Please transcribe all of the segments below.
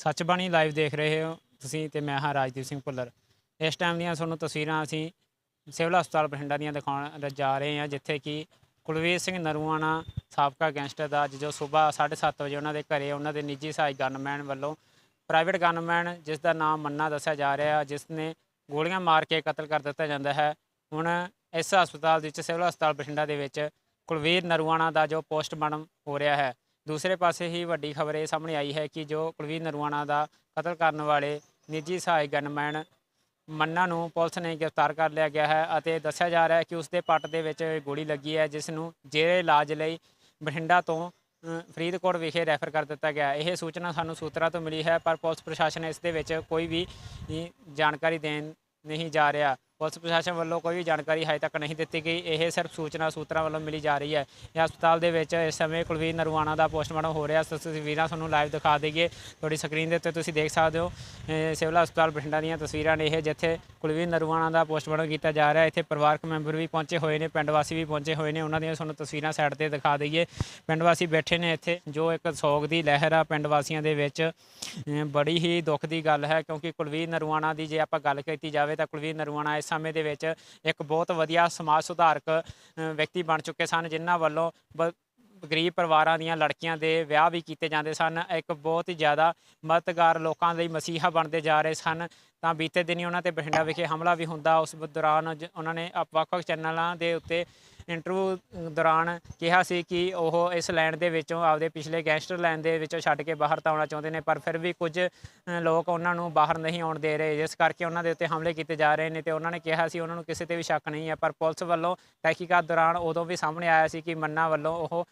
ਸੱਚਬਾਣੀ live ਦੇਖ ਰਹੇ ਹੋ ਤੁਸੀਂ ਤੇ ਮੈਂ ਹਾਂ ਰਾਜਦੀਪ ਸਿੰਘ ਭੁੱਲਰ। ਇਸ ਟਾਈਮ ਦੀਆਂ ਤੁਹਾਨੂੰ ਤਸਵੀਰਾਂ ਅਸੀਂ ਸਿਵਲ ਹਸਪਤਾਲ ਬਠਿੰਡਾ ਦੀਆਂ ਦਿਖਾਉਣ ਜਾ ਰਹੇ ਹਾਂ, ਜਿੱਥੇ ਕਿ ਕੁਲਵੀਰ ਸਿੰਘ ਨਰੂਆਣਾ, ਸਾਬਕਾ ਗੈਂਗਸਟਰ ਦਾ ਅੱਜ ਜੋ ਸਵੇਰ 7:30 ਵਜੇ ਉਹਨਾਂ ਦੇ ਘਰੇ ਉਹਨਾਂ ਦੇ ਨਿੱਜੀ ਸਹਾਇਕ ਗਨਮੈਨ ਵੱਲੋਂ ਪ੍ਰਾਈਵੇਟ ਗਨਮੈਨ ਜਿਸ ਦਾ ਨਾਮ ਮੰਨਾ ਦੱਸਿਆ ਜਾ ਰਿਹਾ, ਜਿਸ ਨੇ ਗੋਲੀਆਂ ਮਾਰ ਕੇ ਕਤਲ ਕਰ ਦਿੱਤਾ ਜਾਂਦਾ ਹੈ। ਹੁਣ ਇਸ ਹਸਪਤਾਲ ਵਿੱਚ, ਸਿਵਲ ਹਸਪਤਾਲ ਬਠਿੰਡਾ ਦੇ ਵਿੱਚ ਕੁਲਵੀਰ ਨਰੂਆਣਾ ਦਾ ਜੋ ਪੋਸਟਮਾਰਟਮ ਹੋ ਰਿਹਾ ਹੈ ਦੂਸਰੇ ਪਾਸੇ ਹੀ ਵੱਡੀ ਖਬਰ ਇਹ ਸਾਹਮਣੇ ਆਈ ਹੈ ਕਿ ਜੋ ਕੁਲਵੀਰ ਨਰਵਾਣਾ ਦਾ ਕਤਲ ਕਰਨ ਵਾਲੇ ਨਿੱਜੀ ਸਹਾਇਕ ਗਨਮੈਨ ਮੰਨਾ ਨੂੰ ਪੁਲਿਸ ਨੇ ਗ੍ਰਿਫਤਾਰ ਕਰ ਲਿਆ ਗਿਆ ਹੈ ਅਤੇ ਦੱਸਿਆ ਜਾ ਰਿਹਾ ਹੈ ਕਿ ਉਸ ਦੇ ਪੱਟ ਦੇ ਵਿੱਚ ਗੋਲੀ ਲੱਗੀ ਹੈ, ਜਿਸ ਨੂੰ ਜੇਰੇ ਇਲਾਜ ਲਈ ਬਠਿੰਡਾ ਤੋਂ ਫਰੀਦਕੋਟ ਵਿਖੇ ਰੈਫਰ ਕਰ ਦਿੱਤਾ ਗਿਆ ਇਹ ਸੂਚਨਾ ਸਾਨੂੰ ਸੂਤਰਾਂ ਤੋਂ ਮਿਲੀ ਹੈ, ਪਰ ਪੁਲਿਸ ਪ੍ਰਸ਼ਾਸਨ ਇਸ ਦੇ ਵਿੱਚ ਕੋਈ ਵੀ ਜਾਣਕਾਰੀ ਦੇਣ ਨਹੀਂ ਜਾ ਰਿਹਾ। ਪੁਲਿਸ ਪ੍ਰਸ਼ਾਸਨ ਵੱਲੋਂ ਕੋਈ ਵੀ ਜਾਣਕਾਰੀ ਹਜੇ ਤੱਕ ਨਹੀਂ ਦਿੱਤੀ ਗਈ। ਇਹ ਸਿਰਫ ਸੂਚਨਾ ਸੂਤਰਾਂ ਵੱਲੋਂ ਮਿਲੀ ਜਾ ਰਹੀ ਹੈ। ਇਹ ਹਸਪਤਾਲ ਦੇ ਵਿੱਚ ਇਸ ਸਮੇਂ ਕੁਲਵੀਰ ਨਰਵਾਣਾ ਦਾ ਪੋਸਟਮਾਰਟਮ ਹੋ ਰਿਹਾ। ਤਸਵੀਰਾਂ ਤੁਹਾਨੂੰ ਲਾਈਵ ਦਿਖਾ ਦਈਏ। ਤੁਹਾਡੀ ਸਕਰੀਨ ਦੇ ਉੱਤੇ ਤੁਸੀਂ ਦੇਖ ਸਕਦੇ ਹੋ ਸਿਵਲ ਹਸਪਤਾਲ ਬਠਿੰਡਾ ਦੀਆਂ ਤਸਵੀਰਾਂ ਨੇ। ਇਹ ਜਿੱਥੇ ਕੁਲਵੀਰ ਨਰਵਾਣਾ ਦਾ ਪੋਸਟਮਾਰਟਮ ਕੀਤਾ ਜਾ ਰਿਹਾ। ਇੱਥੇ ਪਰਿਵਾਰਕ ਮੈਂਬਰ ਵੀ ਪਹੁੰਚੇ ਹੋਏ ਨੇ, ਪਿੰਡ ਵਾਸੀ ਵੀ ਪਹੁੰਚੇ ਹੋਏ ਨੇ। ਉਹਨਾਂ ਦੀਆਂ ਤੁਹਾਨੂੰ ਤਸਵੀਰਾਂ ਸਾਈਡ ਤੇ ਦਿਖਾ ਦਈਏ। ਪਿੰਡ ਵਾਸੀ ਬੈਠੇ ਨੇ ਇੱਥੇ, ਜੋ ਇੱਕ ਸੋਗ ਦੀ ਲਹਿਰ ਆ ਪਿੰਡ ਵਾਸੀਆਂ ਦੇ ਵਿੱਚ। ਬੜੀ ਹੀ ਦੁੱਖ ਦੀ ਗੱਲ ਹੈ, ਕਿਉਂਕਿ ਕੁਲਵੀਰ ਨਰਵਾਣਾ ਦੀ ਜੇ ਆਪਾਂ ਗੱਲ ਕੀਤੀ ਜਾਵੇ ਤਾਂ ਕੁਲਵੀਰ ਨਰਵਾਣਾ ਇਸ ਸਮੇਂ ਦੇ ਵਿੱਚ ਇੱਕ ਬਹੁਤ ਵਧੀਆ ਸਮਾਜ ਸੁਧਾਰਕ ਵਿਅਕਤੀ ਬਣ ਚੁੱਕੇ ਸਨ, ਜਿਨ੍ਹਾਂ ਵੱਲੋਂ ਬ- ਗਰੀਬ ਪਰਿਵਾਰਾਂ ਦੀਆਂ ਲੜਕੀਆਂ ਦੇ ਵਿਆਹ ਵੀ ਕੀਤੇ ਜਾਂਦੇ ਸਨ। ਇੱਕ ਬਹੁਤ ਹੀ ਜ਼ਿਆਦਾ ਮਦਦਗਾਰ ਲੋਕਾਂ ਲਈ ਮਸੀਹਾ ਬਣਦੇ ਜਾ ਰਹੇ ਸਨ। ਤਾਂ ਬੀਤੇ ਦਿਨੀ ਉਹਨਾਂ ਤੇ ਬਠਿੰਡਾ ਵਿਖੇ ਹਮਲਾ ਵੀ ਹੁੰਦਾ। ਉਸ ਦੌਰਾਨ ਜ- ਉਹਨਾਂ ਨੇ ਆਪ- ਵੱਖ-ਵੱਖ ਚੈਨਲਾਂ ਦੇ ਉੱਤੇ ਇੰਟਰਵਿਊ ਦੌਰਾਨ ਕਿਹਾ ਸੀ ਕਿ ਉਹ ਇਸ ਲੈਂਡ ਦੇ ਵਿੱਚੋਂ ਆਪਦੇ ਪਿਛਲੇ ਗੈਂਗਸਟਰ ਲੈਂਡ ਦੇ ਵਿੱਚੋਂ ਛੱਡ ਕੇ ਬਾਹਰ ਤਾਂ ਆਉਣਾ ਚਾਹੁੰਦੇ ਨੇ, ਪਰ ਫਿਰ ਵੀ ਕੁਝ ਲੋਕ ਉਹਨਾਂ ਨੂੰ ਬਾਹਰ ਨਹੀਂ ਆਉਣ ਦੇ ਰਹੇ, ਜਿਸ ਕਰਕੇ ਉਹਨਾਂ ਦੇ ਉੱਤੇ ਹਮਲੇ ਕੀਤੇ ਜਾ ਰਹੇ ਨੇ ਤੇ ਉਹਨਾਂ ਨੇ ਕਿਹਾ ਸੀ ਉਹਨਾਂ ਨੂੰ ਕਿਸੇ ਤੇ ਵੀ ਸ਼ੱਕ ਨਹੀਂ ਹੈ, ਪਰ ਪੁਲਿਸ ਵੱਲੋਂ ਤਹਿਕੀਕਾਤ ਦੌਰਾਨ ਉਦੋਂ ਵੀ ਸਾਹਮਣੇ ਆਇਆ ਸੀ ਕਿ ਮੰਨਾ ਵੱਲੋਂ ਉਹ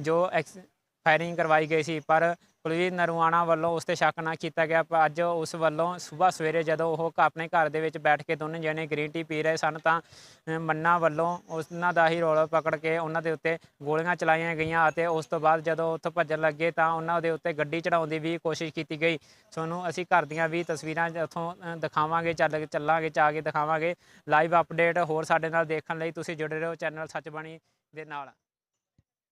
ਜੋ ਐਕਸ ਫਾਇਰਿੰਗ ਕਰਵਾਈ ਗਈ ਸੀ ਪਰ ਕੁਲਵੀਰ ਨਰਵਾਣਾ ਵੱਲੋਂ ਉਸ ਤੇ ਸ਼ੱਕ ਨਾ ਕੀਤਾ ਗਿਆ। ਪਰ ਅੱਜ ਉਸ ਵੱਲੋਂ ਸਵੇਰ ਸਵੇਰੇ ਜਦੋਂ ਉਹ ਘ- ਆਪਣੇ ਘਰ ਦੇ ਵਿੱਚ ਬੈਠ ਕੇ ਦੋਨੇ ਜਣੇ ਗ੍ਰੀਨ ਟੀ ਪੀ ਰਹੇ ਸਨ ਤਾਂ ਅ, ਮੰਨਾ ਵੱਲੋਂ ਉਹਨਾਂ ਦਾ ਹੀ ਰੋਲ ਪਕੜ ਕੇ ਉਹਨਾਂ ਦੇ ਉੱਤੇ ਗੋਲੀਆਂ ਚਲਾਈਆਂ ਗਈਆਂ ਅਤੇ ਉਸ ਤੋਂ ਬਾਅਦ ਜਦੋਂ ਉੱਥੋਂ ਭੱਜਣ ਲੱਗੇ ਤਾਂ ਉਹਨਾਂ ਦੇ ਉੱਤੇ ਗੱਡੀ ਚੜਾਉਣ ਦੀ ਵੀ ਕੋਸ਼ਿਸ਼ ਕੀਤੀ ਗਈ। ਤੁਹਾਨੂੰ ਅਸੀਂ ਘਰ ਦੀਆਂ ਵੀ ਤਸਵੀਰਾਂ ਉੱਥੋਂ ਦਿਖਾਵਾਂਗੇ ਚੱਲ ਚੱਲਾਂਗੇ ਚਾ ਕੇ ਦਿਖਾਵਾਂਗੇ। ਲਾਈਵ ਅਪਡੇਟ ਹੋਰ ਸਾਡੇ ਨਾਲ ਦੇਖਣ ਲਈ ਤੁਸੀਂ ਜੁੜੇ ਰਹੋ ਚੈਨਲ ਸੱਚਬਾਣੀ ਦੇ ਨਾਲ।